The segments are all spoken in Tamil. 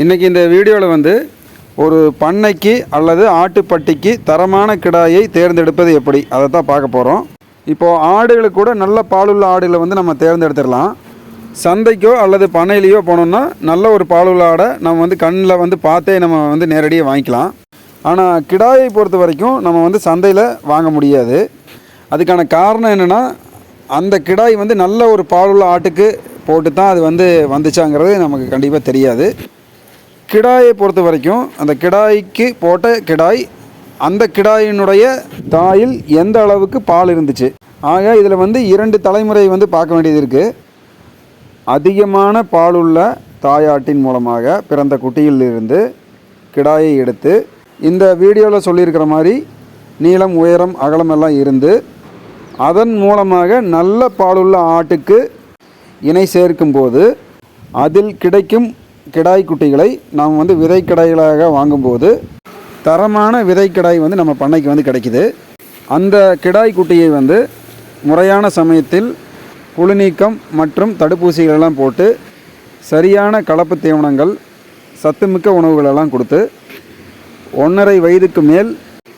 இன்றைக்கி இந்த வீடியோவில் வந்து ஒரு பண்ணைக்கு அல்லது ஆட்டுப்பட்டிக்கு தரமான கிடாயை தேர்ந்தெடுப்பது எப்படி? அதை தான் பார்க்க போகிறோம் இப்போது ஆடுகளுக்கு கூட நல்ல பாலுள்ள ஆடுகளை வந்து நம்ம தேர்ந்தெடுத்துடலாம். சந்தைக்கோ அல்லது பண்ணையிலையோ போனோம்னா நல்ல ஒரு பாலுள்ள ஆடை நம்ம வந்து கண்ணில் வந்து பார்த்தே நம்ம வந்து நேரடியாக வாங்கிக்கலாம். ஆனால் கிடாயை பொறுத்த வரைக்கும் நம்ம வந்து சந்தையில் வாங்க முடியாது. அதுக்கான காரணம் என்னென்னா அந்த கிடாய் வந்து நல்ல ஒரு பாலுள்ள ஆட்டுக்கு போட்டு தான் அது வந்து வந்துச்சாங்கிறது நமக்கு கண்டிப்பாக தெரியாது. கிடாயை பொறுத்த வரைக்கும் அந்த கிடாய்க்கு போட்ட கிடாய் அந்த கிடாயினுடைய தாயில் எந்த அளவுக்கு பால் இருந்துச்சு? ஆக இதில் வந்து இரண்டு தலைமுறை வந்து பார்க்க வேண்டியது இருக்குது அதிகமான பாலுள்ள தாயாட்டின் மூலமாக பிறந்த குட்டியிலிருந்து கிடாயை எடுத்து இந்த வீடியோவில் சொல்லியிருக்கிற மாதிரி நீளம் உயரம் அகலம் எல்லாம் இருந்து அதன் மூலமாக நல்ல பாலுள்ள ஆட்டுக்கு இணை சேர்க்கும்போது அதில் கிடைக்கும் கிடாய் குட்டிகளை நாம் வந்து விதை கிடாய்களாக வாங்கும்போது தரமான விதை கிடாய் வந்து நம்ம பண்ணைக்கு வந்து கிடைக்கிது. அந்த கிடாய் குட்டியை வந்து முறையான சமயத்தில் புழு நீக்கம் மற்றும் தடுப்பூசிகள் எல்லாம் போட்டு சரியான கலப்பு தீவனங்கள் சத்துமிக்க உணவுகளெல்லாம் கொடுத்து ஒன்றரை வயதுக்கு மேல்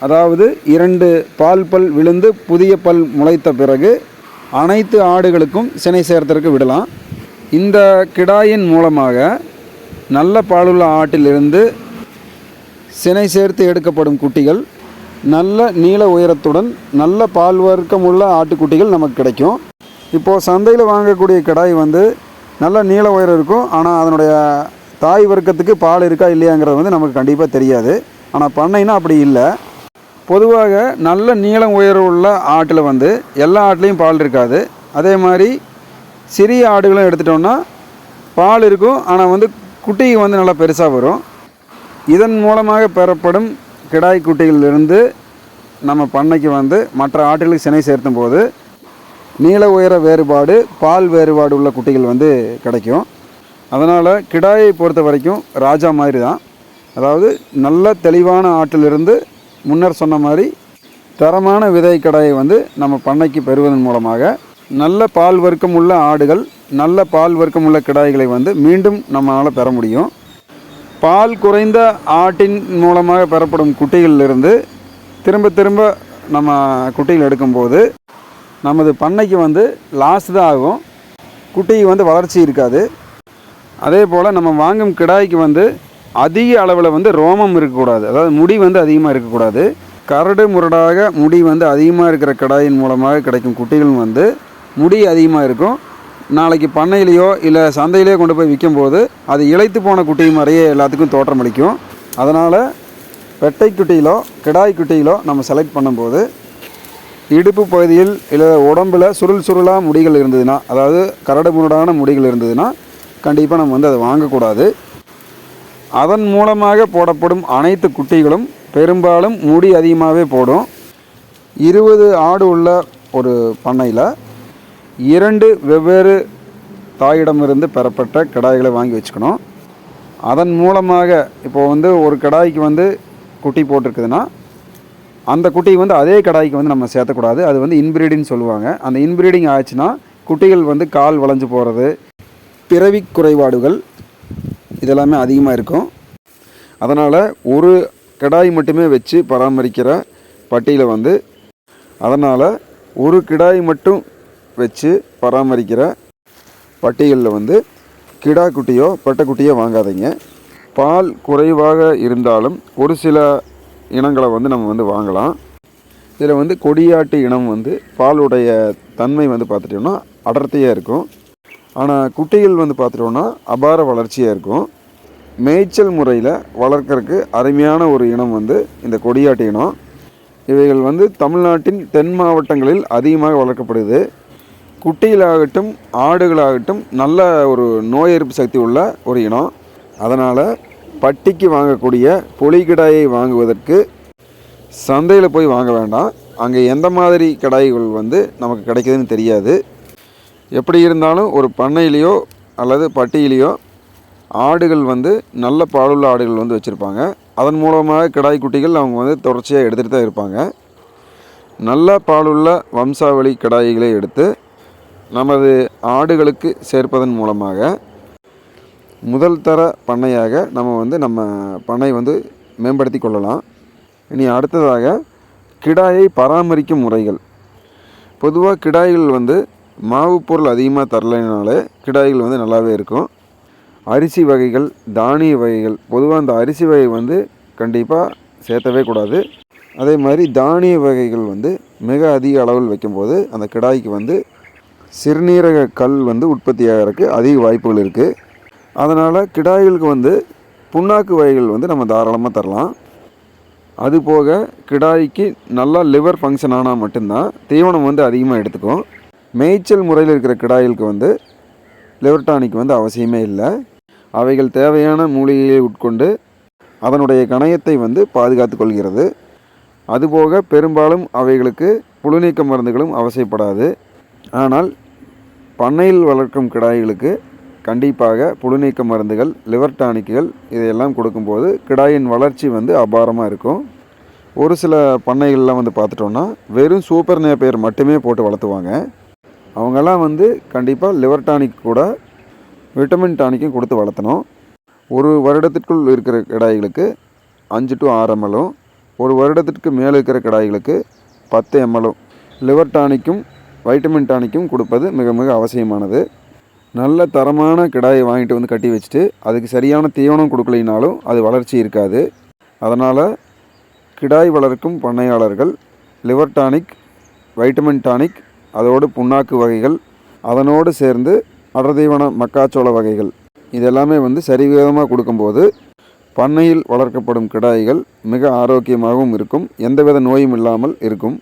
அதாவது இரண்டு பால் பல் விழுந்து புதிய பல் முளைத்த பிறகு அனைத்து ஆடுகளுக்கும் சினை சேர்த்தற்கு விடலாம். இந்த கிடாயின் மூலமாக நல்ல பாலுள்ள ஆட்டிலிருந்து சினை சேர்த்து எடுக்கப்படும் குட்டிகள் நல்ல நீள உயரத்துடன் நல்ல பால் வர்க்கமுள்ள ஆட்டுக்குட்டிகள் நமக்கு கிடைக்கும். இப்போது சந்தையில் வாங்கக்கூடிய கிடாய் வந்து நல்ல நீள உயரம் இருக்கும் ஆனால் அதனுடைய தாய் வர்க்கத்துக்கு பால் இருக்கா இல்லையாங்கிறது வந்து நமக்கு கண்டிப்பாக தெரியாது. ஆனால் பண்ணைனா அப்படி இல்லை. பொதுவாக நல்ல நீளம் உயரம் உள்ள ஆட்டில் வந்து எல்லா ஆட்லேயும் பால் இருக்காது. அதே மாதிரி சிறிய ஆடுகளும் எடுத்துட்டோம்னா பால் இருக்கும் ஆனால் வந்து குட்டி வந்து நல்லா பெருசாக வரும். இதன் மூலமாக பெறப்படும் கிடாய் குட்டிகளிலிருந்து நம்ம பண்ணைக்கு வந்து மற்ற ஆட்டுகளுக்கு சினை சேர்த்தும் போது நீள உயர வேறுபாடு பால் வேறுபாடு உள்ள குட்டிகள் வந்து கிடைக்கும். அதனால் கிடாயை பொறுத்த வரைக்கும் ராஜா மாதிரி தான் அதாவது நல்ல தெளிவான ஆட்டிலிருந்து முன்னர் சொன்ன மாதிரி தரமான விதை கடாயை வந்து நம்ம பண்ணைக்கு பெறுவதன் மூலமாக நல்ல பால் வர்க்கம் உள்ள ஆடுகள் நல்ல பால் வர்க்கமுள்ள கிடாய்களை வந்து மீண்டும் நம்மளால் பெற முடியும். பால் குறைந்த ஆட்டின் மூலமாக பெறப்படும் குட்டிகளிலிருந்து திரும்ப திரும்ப நம்ம குட்டிகள் எடுக்கும்போது நமது பண்ணைக்கு வந்து லாஸ் தான் ஆகும். குட்டிக்கு வந்து வளர்ச்சி இருக்காது. அதே போல் நம்ம வாங்கும் கிடாய்க்கு வந்து அதிக அளவில் வந்து ரோமம் இருக்கக்கூடாது. அதாவது முடி வந்து அதிகமாக இருக்கக்கூடாது. கரடு முரடாக முடி வந்து அதிகமாக இருக்கிற கிடாயின் மூலமாக கிடைக்கும் குட்டிகள் வந்து முடி அதிகமாக இருக்கும். நாளைக்கு பண்ணையிலையோ இல்லை சந்தையிலையோ கொண்டு போய் விற்கும்போது அது இழைத்து போன குட்டி மாதிரியே எல்லாத்துக்கும் தோற்றமளிக்கும் அதனால் பெட்டை குட்டியிலோ கிடாய் குட்டியிலோ நம்ம செலக்ட் பண்ணும்போது இடுப்பு பகுதியில் இல்லை உடம்பில் சுருள் சுருளாக முடிகள் இருந்ததுன்னா அதாவது கரடு முரடான முடிகள் இருந்ததுன்னா கண்டிப்பாக நம்ம வந்து அதை வாங்கக்கூடாது. அதன் மூலமாக போடப்படும் அனைத்து குட்டிகளும் பெரும்பாலும் முடி அதிகமாகவே போடும். இருபது ஆடு உள்ள ஒரு பண்ணையில் இரண்டு வெவ்வேறு தாயிடமிருந்து பெறப்பட்ட கிடாய்களை வாங்கி வச்சுக்கணும். அதன் மூலமாக இப்போது வந்து ஒரு கிடாய்க்கு வந்து குட்டி போட்டிருக்குதுன்னா அந்த குட்டியை வந்து அதே கடாய்க்கு வந்து நம்ம சேர்த்தக்கூடாது. அது வந்து இன்பிரீடின்னு சொல்லுவாங்க. அந்த இன்பிரீடிங் ஆச்சுன்னா குட்டிகள் வந்து கால் வளைஞ்சு போகிறது பிறவி குறைபாடுகள் இதெல்லாமே அதிகமாக இருக்கும். அதனால் ஒரு கிடாய் மட்டுமே வச்சு பராமரிக்கிற பட்டியில் வந்து அதனால் ஒரு கிடாய் மட்டும் வச்சு பராமரிக்கிற பட்டிகளில் வந்து கிடா குட்டியோ பட்டைக்குட்டியோ வாங்காதீங்க. பால் குறைவாக இருந்தாலும் ஒரு சில இனங்களை வந்து நம்ம வந்து வாங்கலாம். இதில் வந்து கொடியாட்டு இனம் வந்து பாலுடைய தன்மை வந்து பார்த்துட்டோம்னா அடர்த்தியாக இருக்கும். ஆனால் குட்டிகள் வந்து பார்த்துட்டோம்னா அபார வளர்ச்சியாக இருக்கும். மேய்ச்சல் முறையில் வளர்க்கறதுக்கு அருமையான ஒரு இனம் வந்து இந்த கொடியாட்டு இனம். இவைகள் வந்து தமிழ்நாட்டின் தென் மாவட்டங்களில் அதிகமாக வளர்க்கப்படுது. குட்டிகளாகட்டும் ஆடுகளாகட்டும் நல்ல ஒரு நோய் எதிர்ப்பு சக்தி உள்ள ஒரு இனம். அதனால் பட்டிக்கு வாங்கக்கூடிய பொலிக்கிடாயை வாங்குவதற்கு சந்தையில் போய் வாங்க வேண்டாம். அங்கே எந்த மாதிரி கடாய்கள் வந்து நமக்கு கிடைக்குதுன்னு தெரியாது. எப்படி இருந்தாலும் ஒரு பண்ணையிலையோ அல்லது பட்டியிலையோ ஆடுகள் வந்து நல்ல பாலுள்ள ஆடுகள் வந்து வச்சுருப்பாங்க. அதன் மூலமாக கிடாய் குட்டிகள் அவங்க வந்து தொடர்ச்சியாக எடுத்துகிட்டு தான் இருப்பாங்க. நல்ல பாலுள்ள வம்சாவளி கிடாய்களை எடுத்து நமது ஆடுகளுக்கு சேர்ப்பதன் மூலமாக முதல் தர பண்ணையாக நம்ம வந்து நம்ம பண்ணை வந்து மேம்படுத்தி கொள்ளலாம். இனி அடுத்ததாக கிடாயை பராமரிக்கும் முறைகள். பொதுவாக கிடாய்கள் வந்து மாவு பொருள் அதிகமாக தரலைனாலே கிடாய்கள் வந்து நல்லாவே இருக்கும். அரிசி வகைகள் தானிய வகைகள் பொதுவாக அந்த அரிசி வகை வந்து கண்டிப்பாக சேர்த்தவே கூடாது. அதே மாதிரி தானிய வகைகள் வந்து மிக அதிக அளவில் வைக்கும்போது அந்த கிடாய்க்கு வந்து சிறுநீரக கல் வந்து உற்பத்தி ஆகிறதுக்கு அதிக வாய்ப்புகள் இருக்குது அதனால் கிடாய்களுக்கு வந்து புண்ணாக்கு வகைகள் வந்து நம்ம தாராளமாக தரலாம். அதுபோக கிடாய்க்கு நல்லா லிவர் ஃபங்க்ஷன் ஆனால் மட்டும்தான் தீவனம் வந்து அதிகமாக எடுத்துக்கும். மேய்ச்சல் முறையில் இருக்கிற கிடாய்களுக்கு வந்து லிவர் டானிக் வந்து அவசியமே இல்லை. அவைகள் தேவையான மூலிகையை உட்கொண்டு அதனுடைய கணையத்தை வந்து பாதுகாத்து கொள்கிறது. அதுபோக பெரும்பாலும் அவைகளுக்கு புழுநீக்க மருந்துகளும் அவசியப்படாது. ஆனால் பண்ணையில் வளர்க்கும் கிடாய்களுக்கு கண்டிப்பாக புழுநீக்க மருந்துகள் லிவர் டானிக்குகள் இதையெல்லாம் கொடுக்கும்போது கிடாயின் வளர்ச்சி வந்து அபாரமாக இருக்கும். ஒரு சில பண்ணைகள்லாம் வந்து பார்த்துட்டோன்னா வெறும் சூப்பர் நேப்பையர் மட்டுமே போட்டு வளர்த்துவாங்க. அவங்கெல்லாம் வந்து கண்டிப்பாக லிவர் டானிக் கூட விட்டமின் டானிக்கும் கொடுத்து வளர்த்தணும். ஒரு வருடத்திற்குள் இருக்கிற கிடாய்களுக்கு அஞ்சு டு ஆறு எம்எலும் ஒரு வருடத்திற்கு மேலே இருக்கிற கிடாய்களுக்கு பத்து எம்எலும் லிவர் டானிக்கும் வைட்டமின் டானிக்கும் கொடுப்பது மிக மிக அவசியமானது. நல்ல தரமான கிடாயை வாங்கிட்டு வந்து கட்டி வச்சுட்டு அதுக்கு சரியான தீவனம் கொடுக்கலைனாலும் அது வளர்ச்சி இருக்காது. அதனால் கிடாய் வளர்க்கும் பண்ணையாளர்கள் லிவர் டானிக் வைட்டமின் டானிக் அதோடு புண்ணாக்கு வகைகள் அதனோடு சேர்ந்து அடர்தீவன மக்காச்சோள வகைகள் இதெல்லாமே வந்து சரிவிகிதமாக கொடுக்கும்போது பண்ணையில் வளர்க்கப்படும் கிடாய்கள் மிக ஆரோக்கியமாகவும் இருக்கும். எந்தவித நோயும் இல்லாமல் இருக்கும்.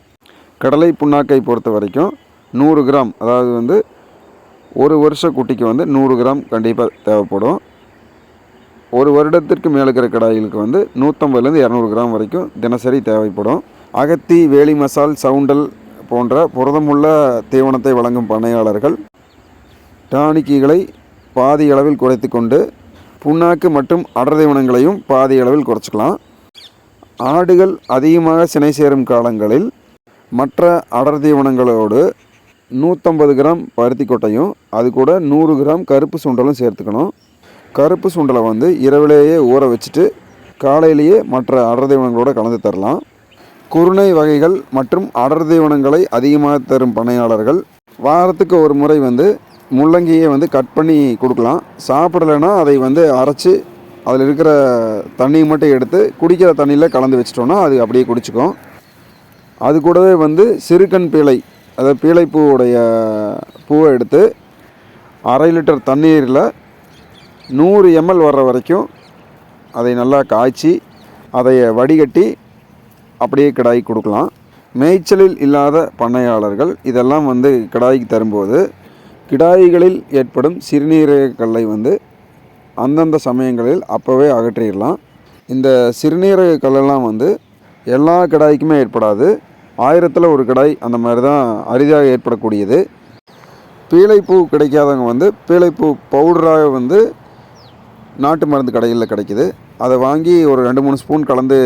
கடலை புண்ணாக்கை பொறுத்த வரைக்கும் நூறு கிராம் அதாவது வந்து ஒரு வருஷ குட்டிக்கு வந்து நூறு கிராம் கண்டிப்பாக தேவைப்படும். ஒரு வருடத்திற்கு மேலே இருக்கிற கடாய்களுக்கு வந்து நூற்றம்பதுலேருந்து இரநூறு கிராம் வரைக்கும் தினசரி தேவைப்படும். அகத்தி வேலி மசால் சவுண்டல் போன்ற புரதமுள்ள தீவனத்தை வழங்கும் பண்ணையாளர்கள் டானிக்கிகளை பாதி அளவில் குறைத்து கொண்டு புண்ணாக்கு மற்றும் அடர் தீவனங்களையும் பாதி அளவில் குறைச்சிக்கலாம். ஆடுகள் அதிகமாக சினை சேரும் காலங்களில் மற்ற அடர் தீவனங்களோடு நூற்றம்பது கிராம் பருத்தி கொட்டையும் அது கூட நூறு கிராம் கருப்பு சுண்டலும் சேர்த்துக்கணும். கருப்பு சுண்டலை வந்து இரவிலேயே ஊற வச்சுட்டு காலையிலேயே மற்ற அடர் தீவனங்களோட கலந்து தரலாம். குருணை வகைகள் மற்றும் அடர் தீவனங்களை அதிகமாக தரும் பண்ணையாளர்கள் வாரத்துக்கு ஒரு முறை வந்து முள்ளங்கியை வந்து கட் பண்ணி கொடுக்கலாம். சாப்பிடலைன்னா அதை வந்து அரைச்சி அதில் இருக்கிற தண்ணியை மட்டும் எடுத்து குடிக்கிற தண்ணியில் கலந்து வச்சிட்டோன்னா அது அப்படியே குடிச்சிக்கும். அது கூடவே வந்து சிறுகண் பிழை அதாவது பீளைப்பூவுடைய பூவை எடுத்து அரை லிட்டர் தண்ணீரில் நூறு எம்எல் வர்ற வரைக்கும் அதை நல்லா காய்ச்சி அதை வடிகட்டி அப்படியே கிடாய்க்கு கொடுக்கலாம். மேய்ச்சலில் இல்லாத பண்ணையாளர்கள் இதெல்லாம் வந்து கிடாய்க்கு தரும்போது கிடாய்களில் ஏற்படும் சிறுநீரக கல்லை வந்து அந்தந்த சமயங்களில் அப்போவே அகற்றிடலாம். இந்த சிறுநீரக கல்லெல்லாம் வந்து எல்லா கிடாய்க்குமே ஏற்படாது. ஆயிரத்தில் ஒரு கிடாய் அந்த மாதிரி தான் அரிதாக ஏற்படக்கூடியது. பீளைப்பூ கிடைக்காதவங்க வந்து பீளைப்பூ பவுடராக வந்து நாட்டு மருந்து கடைகளில் கிடைக்கிது. அதை வாங்கி ஒரு ரெண்டு மூணு ஸ்பூன் கலந்து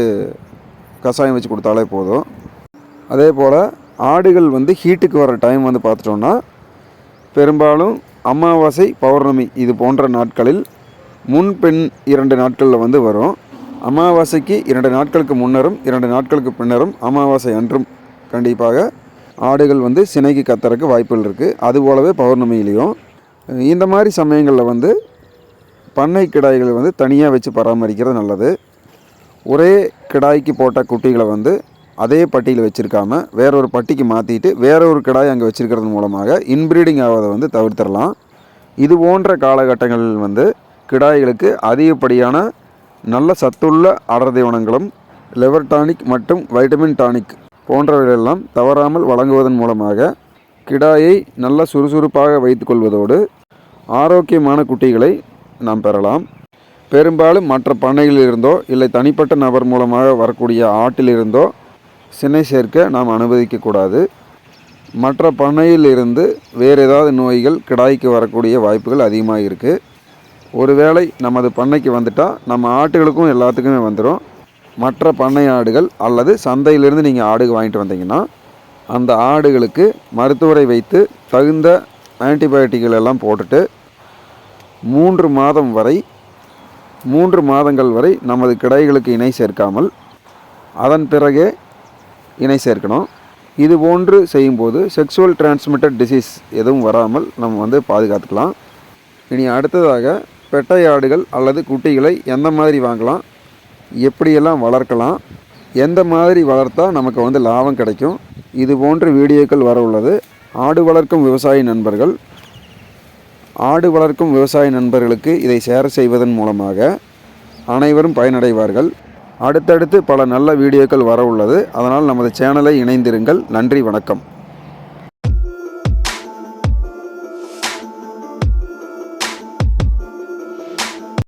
கஷாயம் வச்சு கொடுத்தாலே போதும். அதே போல் ஆடுகள் வந்து ஹீட்டுக்கு வர டைம் வந்து பார்த்துட்டோன்னா பெரும்பாலும் அமாவாசை பௌர்ணமி இது போன்ற நாட்களில் முன் பெண் இரண்டு நாட்களில் வந்து வரும். அமாவாசைக்கு இரண்டு நாட்களுக்கு முன்னரும் இரண்டு நாட்களுக்கு பின்னரும் அமாவாசை அன்றும் கண்டிப்பாக ஆடுகள் வந்து சினைக்கு கத்துறக்கு வாய்ப்புகள் இருக்குது அதுபோலவே பௌர்ணமியிலையும். இந்த மாதிரி சமயங்களில் வந்து பண்ணை கிடாய்களை வந்து தனியாக வச்சு பராமரிக்கிறது நல்லது. ஒரே கிடாய்க்கு போட்ட குட்டிகளை வந்து அதே பட்டியில் வச்சுருக்காம வேற ஒரு பட்டிக்கு மாற்றிட்டு வேற ஒரு கிடாய் அங்கே வச்சுருக்கிறது மூலமாக இன்ப்ரீடிங் ஆவதை வந்து தவிர்த்திடலாம். இது போன்ற காலகட்டங்களில் வந்து கிடாய்களுக்கு அதிகப்படியான நல்ல சத்துள்ள அடர் தீவனங்களும் லிவர் டானிக் மற்றும் வைட்டமின் டானிக் போன்றவைகளெல்லாம் தவறாமல் வழங்குவதன் மூலமாக கிடாயை நல்ல சுறுசுறுப்பாக வைத்துக்கொள்வதோடு ஆரோக்கியமான குட்டிகளை நாம் பெறலாம். பெரும்பாலும் மற்ற பண்ணைகளிலிருந்தோ இல்லை தனிப்பட்ட நபர் மூலமாக வரக்கூடிய ஆட்டிலிருந்தோ சினை சேர்க்க நாம் அனுமதிக்கக்கூடாது. மற்ற பண்ணையில் இருந்து வேறு ஏதாவது நோய்கள் கிடாய்க்கு வரக்கூடிய வாய்ப்புகள் அதிகமாக இருக்குது ஒருவேளை நமது பண்ணைக்கு வந்துட்டால் நம்ம ஆட்டுகளுக்கும் எல்லாத்துக்குமே வந்துடும் மற்ற பண்ணை ஆடுகள் அல்லது சந்தையிலிருந்து நீங்கள் ஆடு வாங்கிட்டு வந்தீங்கன்னா அந்த ஆடுகளுக்கு மருத்துவரை வைத்து தகுந்த ஆன்டிபயோட்டிக்கள் எல்லாம் போட்டுட்டு மூன்று மாதம் வரை மூன்று மாதங்கள் வரை நமது கிடைகளுக்கு இணை சேர்க்காமல் அதன் பிறகே இணை சேர்க்கணும். இது போன்று செய்யும்போது செக்ஸுவல் டிரான்ஸ்மிட்டட் டிசீஸ் எதுவும் வராமல் நம்ம வந்து பாதுகாத்துக்கலாம். இனி அடுத்ததாக பெட்டை ஆடுகள் அல்லது குட்டிகளை எந்த மாதிரி வாங்கலாம்? எப்படியெல்லாம் வளர்க்கலாம் எந்த மாதிரி வளர்த்தா நமக்கு வந்து லாபம் கிடைக்கும் இது போன்ற வீடியோக்கள் வர உள்ளது. ஆடு வளர்க்கும் விவசாய நண்பர்கள் ஆடு வளர்க்கும் விவசாய நண்பர்களுக்கு இதை ஷேர் செய்வதன் மூலமாக அனைவரும் பயனடைவார்கள். அடுத்தடுத்து பல நல்ல வீடியோக்கள் வர உள்ளது. அதனால் நமது சேனலை இணைந்திருங்கள். நன்றி வணக்கம்.